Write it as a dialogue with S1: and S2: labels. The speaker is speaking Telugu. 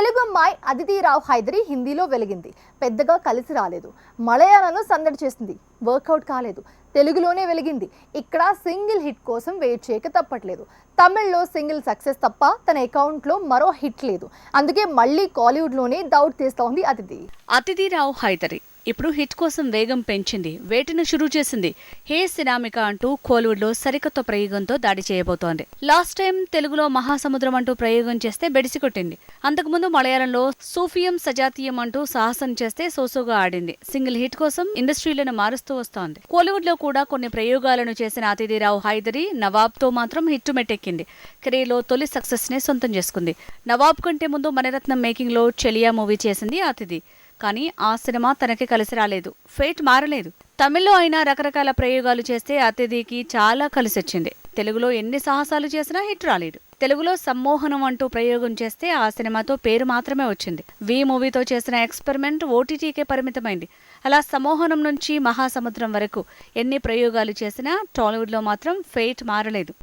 S1: తెలుగు అమ్మాయి అదితిరావు హైదరి హిందీలో వెలిగింది. పెద్దగా కలిసి రాలేదు. మలయాళంలో సందడి చేసింది. వర్కౌట్ కాలేదు. తెలుగులోనే వెలిగింది. ఇక్కడ సింగిల్ హిట్ కోసం వెయిట్ చేయక తప్పట్లేదు. తమిళ్ళో సింగిల్ సక్సెస్ తప్ప తన అకౌంట్లో మరో హిట్ లేదు. అందుకే మళ్ళీ కాలీవుడ్లోనే దౌడ్ తీస్తోంది అతిథి
S2: అతిథిరావు హైదరి ఇప్పుడు హిట్ కోసం వేగం పెంచింది వేటను షురూ చేసింది. హే సినామిక అంటూ కోలీవుడ్లో సరికొత్త ప్రయోగంతో దాడి చేయబోతోంది. లాస్ట్ టైం తెలుగులో మహాసముద్రం అంటూ ప్రయోగం చేస్తే బెడిసికొట్టింది. అంతకుముందు మలయాళంలో సూఫియం సజాతీయం అంటూ సాహసం చేస్తే సోసోగా ఆడింది. సింగిల్ హిట్ కోసం ఇండస్ట్రీలను మారుస్తూ వస్తోంది. కోలీవుడ్లో కూడా కొన్ని ప్రయోగాలను చేసిన అతిథిరావు హైదరి నవాబ్తో మాత్రం హిట్ మెట్టెక్కింది. కెరీర్లో తొలి సక్సెస్ నే సొంతం చేసుకుంది. నవాబ్ కంటే ముందు మణిరత్నం మేకింగ్లో చెలియా మూవీ చేసింది అతిథి. కానీ ఆ సినిమా తనకి కలిసి రాలేదు. ఫేట్ మారలేదు. తమిళ్ళో అయినా రకరకాల ప్రయోగాలు చేస్తే అతిథికి చాలా కలిసొచ్చింది తెలుగులో ఎన్ని సాహసాలు చేసినా హిట్ రాలేదు. తెలుగులో సమ్మోహనం అంటూ ప్రయోగం చేస్తే ఆ సినిమాతో పేరు మాత్రమే వచ్చింది. వి మూవీతో చేసిన ఎక్స్పెరిమెంట్ ఓటీటీకే పరిమితమైంది. అలా సమ్మోహనం నుంచి మహాసముద్రం వరకు ఎన్ని ప్రయోగాలు చేసినా టాలీవుడ్లో మాత్రం ఫేట్ మారలేదు.